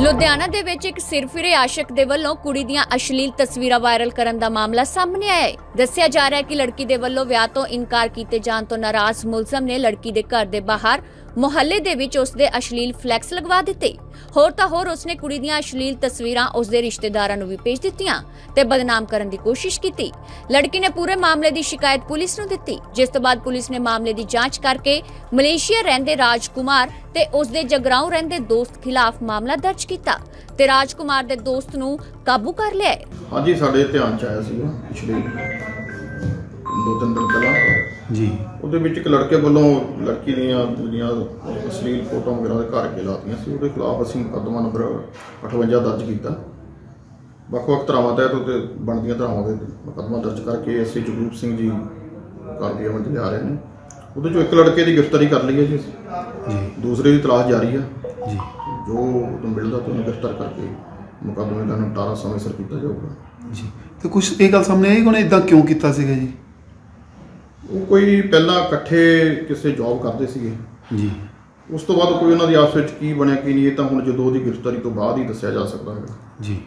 ਲੁਧਿਆਣਾ ਦੇ ਵਿੱਚ ਇੱਕ ਸਿਰਫਿਰੇ ਆਸ਼ਿਕ ਦੇ ਵੱਲੋਂ ਕੁੜੀ ਦੀਆਂ ਅਸ਼ਲੀਲ ਤਸਵੀਰਾਂ ਵਾਇਰਲ ਕਰਨ ਦਾ ਮਾਮਲਾ ਸਾਹਮਣੇ ਆਇਆ ਹੈ। ਦੱਸਿਆ ਜਾ ਰਿਹਾ ਹੈ ਕਿ ਲੜਕੀ ਦੇ ਵੱਲੋਂ ਵਿਆਹ ਤੋਂ ਇਨਕਾਰ ਕੀਤੇ ਜਾਣ ਤੋਂ ਨਾਰਾਜ਼ ਮੁਲਜ਼ਮ ਨੇ ਲੜਕੀ ਦੇ ਘਰ ਦੇ ਬਾਹਰ ਮੁਹੱਲੇ ਦੇ ਵਿੱਚ ਉਸ ਦੇ ਅਸ਼ਲੀਲ ਫਲੈਕਸ ਲਗਵਾ ਦਿੱਤੇ। ਹੋਰ ਤਾਂ ਹੋਰ ਉਸਨੇ ਕੁੜੀ ਦੀਆਂ ਅਸ਼ਲੀਲ ਤਸਵੀਰਾਂ ਉਸ ਦੇ ਰਿਸ਼ਤੇਦਾਰਾਂ ਨੂੰ ਵੀ ਭੇਜ ਦਿੱਤੀਆਂ ਤੇ ਬਦਨਾਮ ਕਰਨ ਦੀ ਕੋਸ਼ਿਸ਼ ਕੀਤੀ। ਲੜਕੀ ਨੇ ਪੂਰੇ ਮਾਮਲੇ ਦੀ ਸ਼ਿਕਾਇਤ ਪੁਲਿਸ ਨੂੰ ਦਿੱਤੀ, ਜਿਸ ਤੋਂ ਬਾਅਦ ਪੁਲਿਸ ਨੇ ਮਾਮਲੇ ਦੀ ਜਾਂਚ ਕਰਕੇ ਮਲੇਸ਼ੀਆ ਰਹਿੰਦੇ ਰਾਜਕੁਮਾਰ ਤੇ ਉਸ ਦੇ ਜਗਰਾਉਂ ਰਹਿੰਦੇ ਦੋਸਤ ਖਿਲਾਫ ਮਾਮਲਾ ਦਰਜ ਕੀਤਾ ਤੇ ਰਾਜਕੁਮਾਰ ਦੇ ਦੋਸਤ ਨੂੰ ਕਾਬੂ ਕਰ ਲਿਆ ਹਾਂਜੀ, ਸਾਡੇ ਧਿਆਨ ਚ ਆਇਆ ਸੀਗਾ ਪਿਛਲੇ ਦੋ ਤਿੰਨ ਦਿਨ ਪਹਿਲਾਂ। ਜੀ। ਉਹਦੇ ਵਿੱਚ ਇੱਕ ਲੜਕੇ ਵੱਲੋਂ ਲੜਕੀ ਦੀਆਂ ਜਿਹੜੀਆਂ ਅਸ਼ਲੀਲ ਫੋਟੋ ਵਗੈਰਾ ਦੇ ਘਰ ਕੇ ਲਾਤੀਆਂ ਸੀ। ਉਹਦੇ ਖਿਲਾਫ ਅਸੀਂ ਮੁਕੱਦਮਾ ਨੰਬਰ 58 ਦਰਜ ਕੀਤਾ। ਵੱਖ-ਵੱਖ ਧਾਰਾਵਾਂ ਤਹਿਤ ਉਹਤੇ ਬਣਦੀਆਂ ਧਾਰਾਵਾਂ ਦੇ ਮੁਕੱਦਮਾ ਦਰਜ ਕਰਕੇ ਐਸਏ ਜਗਰੂਪ ਸਿੰਘ ਜੀ ਕਾਰਵਾਈ ਅਮਲ ਲਿਆ ਰਹੇ ਨੇ। ਉਹਦੇ ਚੋਂ ਇੱਕ ਲੜਕੇ ਦੀ ਗ੍ਰਿਫਤਾਰੀ ਕਰ ਲਈ ਹੈ ਜੀ। ਅਸੀਂ। ਜੀ। ਦੂਸਰੇ ਦੀ ਤਲਾਸ਼ ਜਾਰੀ ਆ ਜੀ। ਜੋ ਉਹਨੂੰ ਮਿਲਦਾ ਤਾਂ ਉਹਨੂੰ ਗ੍ਰਿਫਤਾਰ ਕਰਕੇ ਮੁਕੱਦਮੇ ਦਾ ਨਿਪਟਾਰਾ ਸਮੇਂ ਸਿਰ ਕੀਤਾ ਜਾਊਗਾ। ਜੀ। ਤੇ ਕੁਝ ਇਹ ਗੱਲ ਸਾਹਮਣੇ ਆਈ ਕਿ ਉਹਨੇ ਇਦਾਂ ਕਿਉਂ ਕੀਤਾ ਸੀਗਾ ਜੀ? ਉਹ ਕੋਈ ਪਹਿਲਾਂ ਇਕੱਠੇ ਕਿਸੇ ਜੌਬ ਕਰਦੇ ਸੀਗੇ। ਜੀ। ਉਸ ਤੋਂ ਬਾਅਦ ਕੋਈ ਉਹਨਾਂ ਦੀ ਆਪਸ ਵਿੱਚ ਕੀ ਬਣਿਆ ਕੀ ਨਹੀਂ ਇਹ ਤਾਂ ਹੁਣ ਜਦੋਂ ਉਹਦੀ ਗ੍ਰਿਫਤਾਰੀ ਤੋਂ ਬਾਅਦ ਹੀ ਦੱਸਿਆ ਜਾ ਸਕਦਾ ਹੈ ਜੀ।